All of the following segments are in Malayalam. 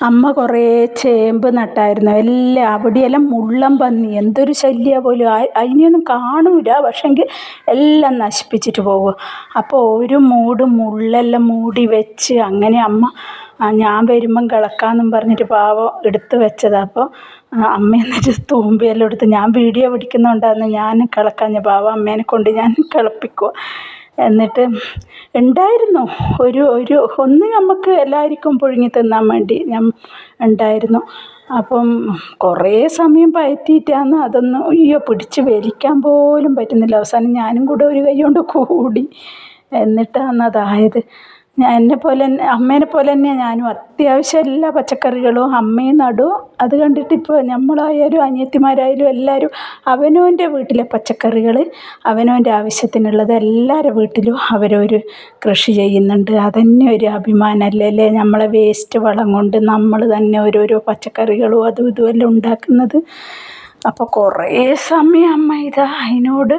അമ്മ കുറേ ചേമ്പ് നട്ടായിരുന്നു. എല്ലാം അവിടെയെല്ലാം മുള്ളം പന്നി. എന്തൊരു ശല്യ പോലും. അതിനെയൊന്നും കാണൂല. പക്ഷെങ്കിൽ എല്ലാം നശിപ്പിച്ചിട്ട് പോകും. അപ്പോൾ ഒരു മൂട് മുള്ളെല്ലാം മൂടി വെച്ച് അങ്ങനെ അമ്മ ഞാൻ വരുമ്പം കിളക്കാമെന്നും പറഞ്ഞിട്ട് പാവം എടുത്തു വെച്ചതാണ് അപ്പോൾ അമ്മ എന്നിട്ട് തൂമ്പിയെല്ലാം എടുത്ത് ഞാൻ വീഡിയോ പിടിക്കുന്നുണ്ടായിരുന്നു ഞാൻ കിളക്കാഞ്ഞ പാവം അമ്മേനെ കൊണ്ട് ഞാൻ കിളപ്പിക്കുക എന്നിട്ട് ഉണ്ടായിരുന്നു. ഒരു ഒരു ഒന്ന് നമുക്ക് എല്ലാവർക്കും പുഴുങ്ങി തിന്നാൻ വേണ്ടി ഉണ്ടായിരുന്നു. അപ്പം കുറേ സമയം പയറ്റിയിട്ടാണ് അതൊന്ന് അയ്യോ പിടിച്ച് വലിക്കാൻ പോലും പറ്റുന്നില്ല. അവസാനം ഞാനും കൂടെ ഒരു കൈ കൊണ്ട് കൂടി. എന്നിട്ടാണ് അതായത് എന്നെപ്പോലെ തന്നെ അമ്മേനെ പോലെ തന്നെയാണ് ഞാനും. അത്യാവശ്യം എല്ലാ പച്ചക്കറികളും അമ്മയും നടും. അത് കണ്ടിട്ട് ഇപ്പോൾ നമ്മളായാലും അനിയത്തിമാരായാലും എല്ലാവരും അവനവന്റെ വീട്ടിലെ പച്ചക്കറികൾ അവനവന്റെ ആവശ്യത്തിനുള്ളത് എല്ലാവരുടെ വീട്ടിലും അവരവർ കൃഷി ചെയ്യുന്നുണ്ട്. അതന്നെ ഒരു അഭിമാനമല്ലേ അല്ലേ? നമ്മളെ വേസ്റ്റ് വളം കൊണ്ട് നമ്മൾ തന്നെ ഓരോരോ പച്ചക്കറികളും അതും ഇതും എല്ലാം ഉണ്ടാക്കുന്നത്. അപ്പോൾ കുറേ സമയം അമ്മ ഇതാ അതിനോട്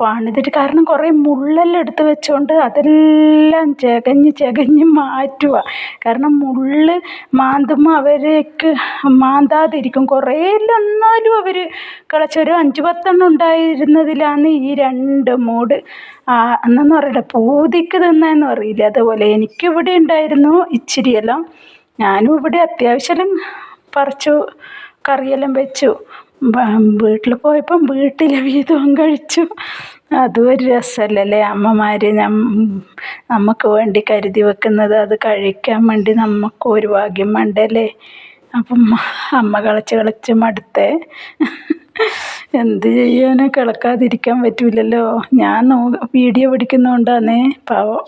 പണിതിട്ട് കാരണം കുറേ മുള്ളെല്ലാം എടുത്ത് വെച്ചുകൊണ്ട് അതെല്ലാം ചകഞ്ഞ് ചകഞ്ഞ് മാറ്റുക കാരണം മുള്ള് മാന്തുമ്പോൾ അവരേക്ക് മാന്താതിരിക്കും. കുറേ എന്നാലും അവർ കളച്ച ഒരു അഞ്ച് പത്തെണ്ണം ഉണ്ടായിരുന്നതിലാണ് ഈ രണ്ട് മൂട്. അന്നെന്ന് അറിയില്ല. പൂതിക്ക് തന്നെന്ന് അറിയില്ല. അതുപോലെ എനിക്കിവിടെ ഉണ്ടായിരുന്നു ഇച്ചിരിയെല്ലാം. ഞാനും ഇവിടെ അത്യാവശ്യം പറിച്ചു കറിയെല്ലാം വെച്ചു. വീട്ടിൽ പോയപ്പം വീട്ടിലെ വീതവും കഴിച്ചു. അതും ഒരു രസമല്ലേ അമ്മമാർ നമുക്ക് വേണ്ടി കരുതി വെക്കുന്നത് അത് കഴിക്കാൻ വേണ്ടി നമുക്ക് ഒരു ഭാഗ്യം വേണ്ടല്ലേ? അപ്പം അമ്മ കളിച്ച് കളിച്ച് മടുത്തേ. എന്ത് ചെയ്യാനോ? കിളക്കാതിരിക്കാൻ പറ്റില്ലല്ലോ ഞാൻ വീഡിയോ പിടിക്കുന്നതുകൊണ്ടാണേ പാവം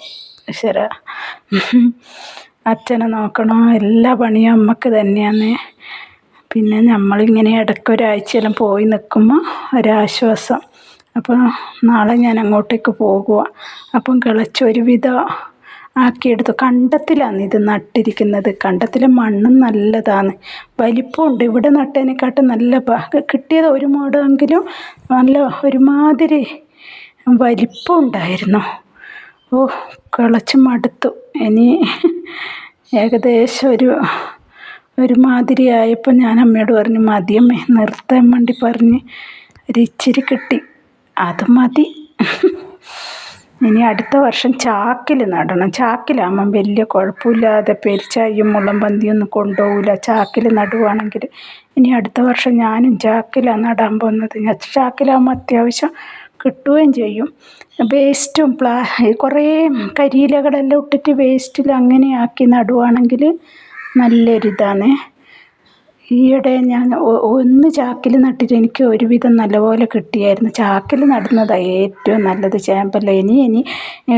ശരാ അച്ഛനെ നോക്കണോ? എല്ലാ പണിയും അമ്മയ്ക്ക് തന്നെയാണ് പിന്നെ നമ്മളിങ്ങനെ ഇടയ്ക്ക് ഒരാഴ്ചയെല്ലാം പോയി നിൽക്കുമ്പോൾ ഒരാശ്വാസം. അപ്പോൾ നാളെ ഞാൻ അങ്ങോട്ടേക്ക് പോകുക അപ്പം കിളച്ച് ഒരുവിധം ആക്കിയെടുത്തു. കണ്ടത്തിലാണ് ഇത് നട്ടിരിക്കുന്നത്. കണ്ടത്തിലെ മണ്ണും നല്ലതാണ് വലിപ്പമുണ്ട്. ഇവിടെ നട്ടതിനെക്കാട്ടും നല്ല കിട്ടിയത് ഒരു മോഡെങ്കിലും നല്ല ഒരുമാതിരി വലിപ്പം ഉണ്ടായിരുന്നു ഓ കിളച്ച് മടുത്തു. ഇനി ഏകദേശം ഒരു ഒരുമാതിരി ആയപ്പോൾ ഞാൻ അമ്മയോട് പറഞ്ഞു മതിയമ്മേ നിർത്താൻ വേണ്ടി പറഞ്ഞ് ഒരു ഇച്ചിരി കിട്ടി. അത് മതി. ഇനി അടുത്ത വർഷം ചാക്കിൽ നടണം. ചാക്കിലാകുമ്പം വലിയ കുഴപ്പമില്ലാതെ പെരിച്ചായും മുള്ളൻപന്തിയൊന്നും കൊണ്ടുപോകില്ല ചാക്കിൽ നടുവാണെങ്കിൽ ഇനി അടുത്ത വർഷം ഞാനും ചാക്കിലാണ് നടാൻ പോകുന്നത്. ചാക്കിലാകുമ്പോൾ അത്യാവശ്യം കിട്ടുകയും ചെയ്യും. വേസ്റ്റും പ്ലാ കുറേ കരിയിലകളെല്ലാം ഇട്ടിട്ട് വേസ്റ്റിൽ അങ്ങനെ ആക്കി നടുവാണെങ്കിൽ നല്ലൊരിതാണ്. ഈയിടെ ഞാൻ ഒന്ന് ചാക്കിൽ നട്ടിട്ട് എനിക്ക് ഒരുവിധം നല്ലപോലെ കിട്ടിയായിരുന്നു. ചാക്കിൽ നടുന്നതാണ് ഏറ്റവും നല്ലത്. ചേമ്പല്ല ഇനി ഇനി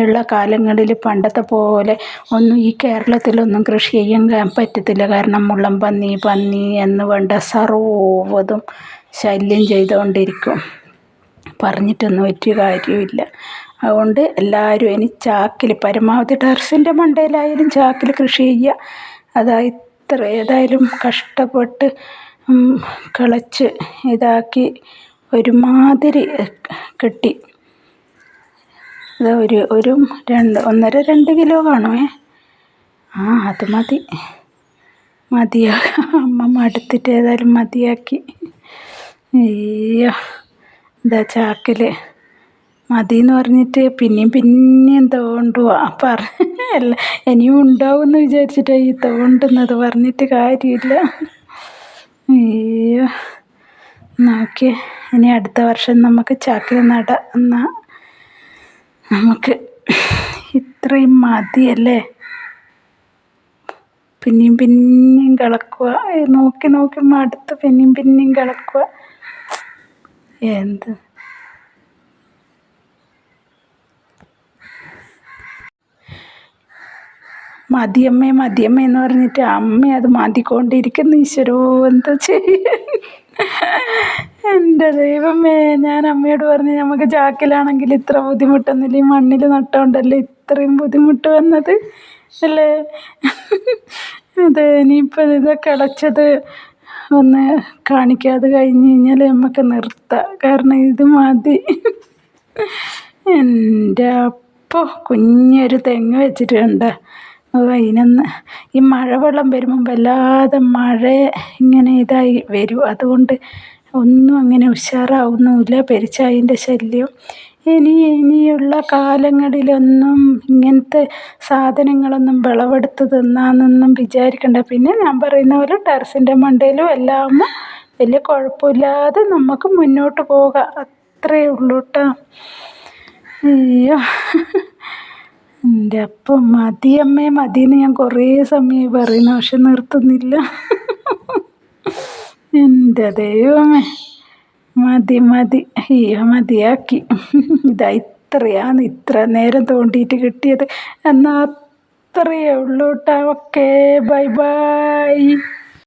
ഉള്ള കാലങ്ങളിൽ പണ്ടത്തെ പോലെ ഒന്നും ഈ കേരളത്തിലൊന്നും കൃഷി ചെയ്യാൻ പറ്റത്തില്ല. കാരണം മുള്ളം പന്നി പന്നി എന്ന് വേണ്ട സർവതും ശല്യം ചെയ്തുകൊണ്ടിരിക്കും. പറഞ്ഞിട്ടൊന്നും ഒരു കാര്യമില്ല അതുകൊണ്ട് എല്ലാവരും ഇനി ചാക്കിൽ പരമാവധി ടെറസിന്റെ മണ്ടയിലായാലും ചാക്കിൽ കൃഷി ചെയ്യുക. അതാ ഇത്ര ഏതായാലും കഷ്ടപ്പെട്ട് കിളച്ച് ഇതാക്കി ഒരുമാതിരി കിട്ടി. ഒരു ഒരു രണ്ട് ഒന്നര രണ്ട് കിലോ കാണുമേ? ആ അത് മതി. മതിയാ അമ്മ മടുത്തിട്ട് ഏതായാലും മതിയാക്കി. അയ്യോ ഇതാ ചാക്കിൽ മതി എന്ന് പറഞ്ഞിട്ട് പിന്നെയും പിന്നെയും തോണ്ടുക പറ. അല്ല ഇനിയും ഉണ്ടാവുമെന്ന് വിചാരിച്ചിട്ടാണ് ഈ തോണ്ടുന്നത്. പറഞ്ഞിട്ട് കാര്യമില്ല. അയ്യോ. നോക്കിയേ ഇനി അടുത്ത വർഷം നമുക്ക് ചാക്കിൽ നട എന്നാൽ നമുക്ക് ഇത്രയും മതിയല്ലേ? പിന്നെയും പിന്നെയും കിളക്കുക നോക്കി നോക്കി. മടുത്ത് പിന്നെയും പിന്നെയും കിളക്കുക എന്ത്? മതിയമ്മേ മതിയമ്മേ എന്ന് പറഞ്ഞിട്ട് അമ്മ അത് മാന്തിക്കൊണ്ടിരിക്കുന്നു. ഈശ്വരോ എന്താ ചെയ്യാൻ എന്റെ ദൈവമേ ഞാൻ അമ്മയോട് പറഞ്ഞു നമുക്ക് ചാക്കിലാണെങ്കിൽ ഇത്ര ബുദ്ധിമുട്ടൊന്നുമില്ല. ഈ മണ്ണിൽ നട്ടുകൊണ്ടല്ലേ ഇത്രയും ബുദ്ധിമുട്ട് വന്നത്? അല്ലേ? അതെ ഇനിയിപ്പോൾ ഇതൊക്കെ അടച്ചത് ഒന്ന് കാണിക്കാതെ കഴിഞ്ഞ് കഴിഞ്ഞാൽ നമുക്ക് നിർത്താം. കാരണം ഇത് മതി. എന്റെ അപ്പോൾ കുഞ്ഞൊരു തെങ്ങ് വെച്ചിട്ടുണ്ട്. അതിനൊന്ന് ഈ മഴവെള്ളം വരുമ്പം വല്ലാതെ മഴ ഇങ്ങനെ ഇതായി വരും. അതുകൊണ്ട് ഒന്നും അങ്ങനെ ഉഷാറാവുന്നുമില്ല പെരുച്ചാഴീന്റെ ശല്യം. ഇനി ഇനിയുള്ള കാലങ്ങളിലൊന്നും ഇങ്ങനത്തെ സാധനങ്ങളൊന്നും വിളവെടുത്ത് തിന്നാമെന്നൊന്നും വിചാരിക്കണ്ട. പിന്നെ ഞാൻ പറയുന്ന പോലെ ടെറസിന്റെ മണ്ടയിലും എല്ലാം വലിയ കുഴപ്പമില്ലാതെ നമുക്ക് മുന്നോട്ട് പോകാം. അത്രയേ ഉള്ളൂ കേട്ടോ അയ്യോ. എന്റെ അപ്പം മതി അമ്മേ മതി എന്ന് ഞാൻ കുറേ സമയമായി പറയുന്നു. പക്ഷെ നിർത്തുന്നില്ല. എന്റെ ദൈവമേ. മതി മതി. അയ്യോ മതിയാക്കി. ഇതാ ഇത്രയാണ് ഇത്ര നേരം തോണ്ടിയിട്ട് കിട്ടിയത്. എന്നാൽ അത്രയേ ഉള്ളൂ കേട്ടോ ഓക്കേ ബൈ ബൈ.